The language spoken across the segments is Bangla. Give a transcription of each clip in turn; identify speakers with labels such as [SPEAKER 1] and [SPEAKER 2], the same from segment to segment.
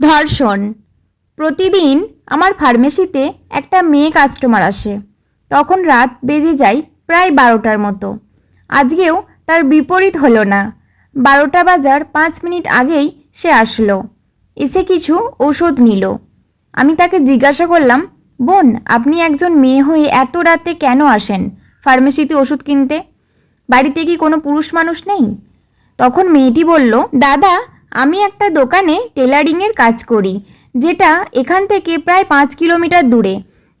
[SPEAKER 1] ধর্ষণ। প্রতিদিন আমার ফার্মেসিতে একটা মেয়ে কাস্টমার আসে। তখন রাত বেজে যায় প্রায় বারোটার মতো। আজকেও তার বিপরীত হলো না। বারোটা বাজার পাঁচ মিনিট আগেই সে আসলো। এসে কিছু ওষুধ নিল। আমি তাকে জিজ্ঞাসা করলাম, বোন, আপনি একজন মেয়ে হয়ে এত রাতে কেন আসেন ফার্মেসিতে ওষুধ কিনতে? বাড়িতে কি কোনো পুরুষ মানুষ নেই? তখন মেয়েটি বলল, দাদা আমি একটা দোকানে টেলারিংয়ের কাজ করি, যেটা এখান থেকে প্রায় পাঁচ কিলোমিটার দূরে।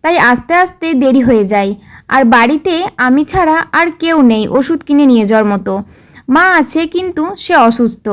[SPEAKER 1] তাই আস্তে আস্তে দেরি হয়ে যায়। আর বাড়িতে আমি ছাড়া আর কেউ নেই ওষুধ কিনে নিয়ে যাওয়ার মতো। মা আছে কিন্তু সে অসুস্থ।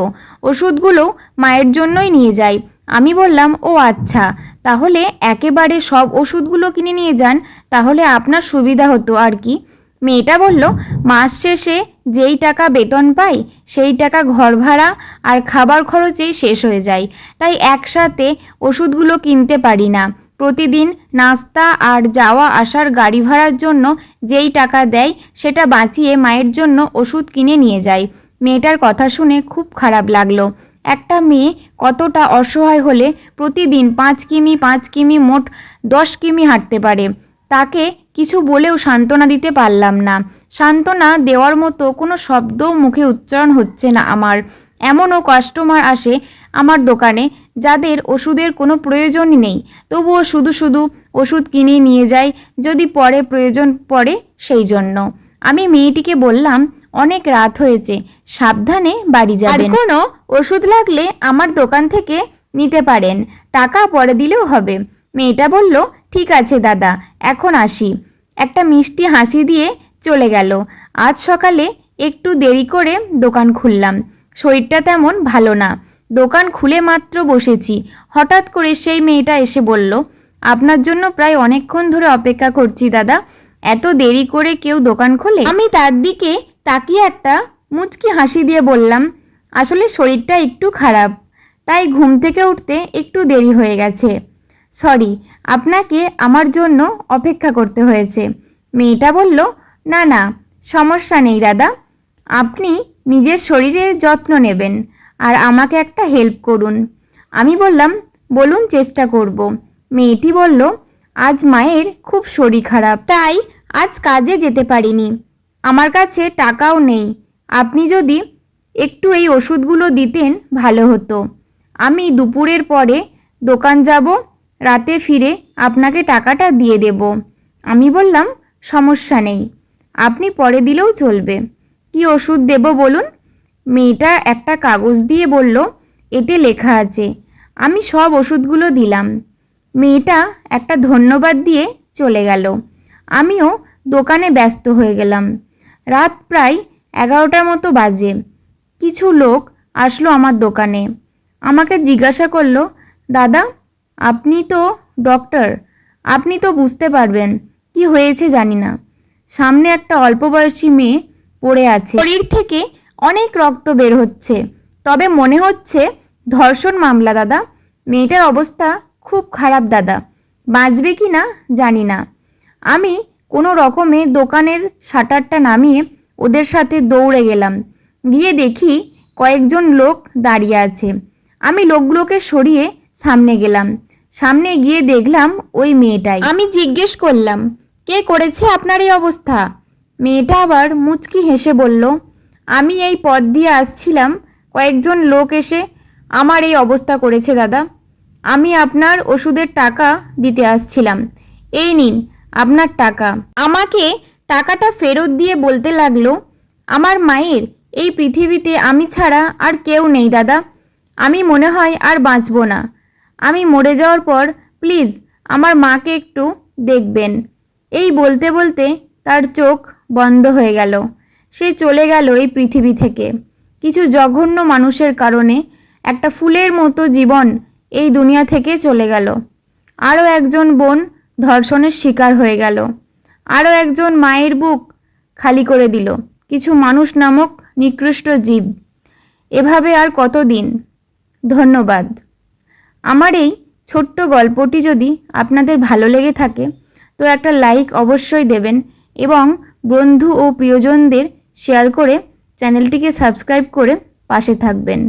[SPEAKER 1] ওষুধগুলো মায়ের জন্যই নিয়ে যাই। আমি বললাম, ও আচ্ছা তাহলে একেবারে সব ওষুধগুলো কিনে নিয়ে যান, তাহলে আপনার সুবিধা হতো আর কি। মেয়েটা বলল, মাস শেষে যেই টাকা বেতন পাই, সেই টাকা ঘর ভাড়া আর খাবার খরচেই শেষ হয়ে যায়। তাই একসাথে ওষুধগুলো কিনতে পারি না। প্রতিদিন নাস্তা আর যাওয়া আসার গাড়ি ভাড়ার জন্য যেই টাকা দেয়, সেটা বাঁচিয়ে মায়ের জন্য ওষুধ কিনে নিয়ে যাই। মেয়েটার কথা শুনে খুব খারাপ লাগল। একটা মেয়ে কতটা অসহায় হলে প্রতিদিন পাঁচ কিমি পাঁচ কিমি মোট দশ কিমি হাঁটতে পারে। তাকে কিছু বলেও সান্ত্বনা দিতে পারলাম না। সান্ত্বনা দেওয়ার মতো কোনো শব্দও মুখে উচ্চারণ হচ্ছে না আমার। এমনও কাস্টমার আসে আমার দোকানে যাদের ওষুধের কোনো প্রয়োজন নেই। তবুও শুধু শুধু ওষুধ কিনে নিয়ে যায় যদি পরে প্রয়োজন পড়ে সেই জন্য। আমি মেয়েটিকে বললাম, অনেক রাত হয়েছে, সাবধানে বাড়ি যাবেন। কোনো ওষুধ লাগলে আমার দোকান থেকে নিতে পারেন। টাকা পরে দিলেও হবে। মেয়েটা বলল ঠিক আছে, দাদা, এখন আসি। একটা মিষ্টি হাসি দিয়ে চলে গেল। আজ সকালে একটু দেরি করে দোকান খুললাম। শরীরটা তেমন ভালো না। দোকান খুলে মাত্র বসেছি। হঠাৎ করে সেই মেয়েটা এসে বলল, আপনার জন্য প্রায় অনেকক্ষণ ধরে অপেক্ষা করছি, দাদা। এত দেরি করে কেউ দোকান খোলে? আমি তার দিকে তাকিয়ে একটা মুচকি হাসি দিয়ে বললাম, আসলে শরীরটা একটু খারাপ, তাই ঘুম থেকে উঠতে একটু দেরি হয়ে গেছে। সরি, আপনাকে আমার জন্য অপেক্ষা করতে হয়েছে। মেয়েটা বলল, না না, সমস্যা নেই দাদা। আপনি নিজের শরীরের যত্ন নেবেন আর আমাকে একটা হেল্প করুন। আমি বললাম, বলুন, চেষ্টা করব। মেয়েটি বলল, আজ মায়ের খুব শরীর খারাপ, তাই আজ কাজে যেতে পারিনি। আমার কাছে টাকাও নেই। আপনি যদি একটু এই ওষুধগুলো দিতেন ভালো হতো। আমি দুপুরের পরে দোকান যাব রাতে ফিরে আপনাকে টাকাটা দিয়ে দেব। আমি বললাম, সমস্যা নেই। আপনি পরে দিলেও চলবে। কি ওষুধ দেব বলুন? মেয়েটা একটা কাগজ দিয়ে বলল, এতে লেখা আছে। আমি সব ওষুধগুলো দিলাম। মেয়েটা একটা ধন্যবাদ দিয়ে চলে গেল। আমিও দোকানে ব্যস্ত হয়ে গেলাম। রাত প্রায় এগারোটার মতো বাজে। কিছু লোক আসলো আমার দোকানে। আমাকে জিজ্ঞাসা করল, দাদা আপনি তো ডক্টর, আপনি তো বুঝতে পারবেন, কি হয়েছে জানি না। সামনে একটা অল্প বয়সী মেয়ে পড়ে আছে। শরীর থেকে অনেক রক্ত বের হচ্ছে। তবে মনে হচ্ছে ধর্ষণ মামলা, দাদা। মেয়েটার অবস্থা খুব খারাপ, দাদা। বাঁচবে কি না জানি না। আমি কোনো রকমে দোকানের শাটারটা নামিয়ে ওদের সাথে দৌড়ে গেলাম। গিয়ে দেখি কয়েকজন লোক দাঁড়িয়ে আছে। আমি লোকগুলোকে সরিয়ে সামনে গেলাম। সামনে গিয়ে দেখলাম ওই মেয়েটাই। আমি জিজ্ঞেস করলাম, কে করেছে আপনার এই অবস্থা? মেয়েটা আবার মুচকি হেসে বলল, আমি এই পথ দিয়ে আসছিলাম, কয়েকজন লোক এসে আমার এই অবস্থা করেছে দাদা। আমি আপনার ওষুধের টাকা দিতে আসছিলাম। এই নিন আপনার টাকা। আমাকে টাকাটা ফেরত দিয়ে বলতে লাগল, আমার মায়ের এই পৃথিবীতে আমি ছাড়া আর কেউ নেই দাদা। আমি মনে হয় আর বাঁচবো না। আমি মরে যাওয়ার পর, প্লিজ, আমার মাকে একটু দেখবেন। এই বলতে বলতে তার চোখ বন্ধ হয়ে গেল। সে চলে গেল এই পৃথিবী থেকে। কিছু জঘন্য মানুষের কারণে একটা ফুলের মতো জীবন এই দুনিয়া থেকে চলে গেল। আরও একজন বোন ধর্ষণের শিকার হয়ে গেল। আরও একজন মায়ের বুক খালি করে দিল। কিছু মানুষ নামক নিকৃষ্ট জীব। এভাবে আর কতদিন? ধন্যবাদ। আমার এই ছোট্ট গল্পটি যদি আপনাদের ভালো লেগে থাকে, তো একটা লাইক অবশ্যই দেবেন এবং বন্ধু ও প্রিয়জনদের শেয়ার করে চ্যানেলটিকে সাবস্ক্রাইব করে পাশে থাকবেন।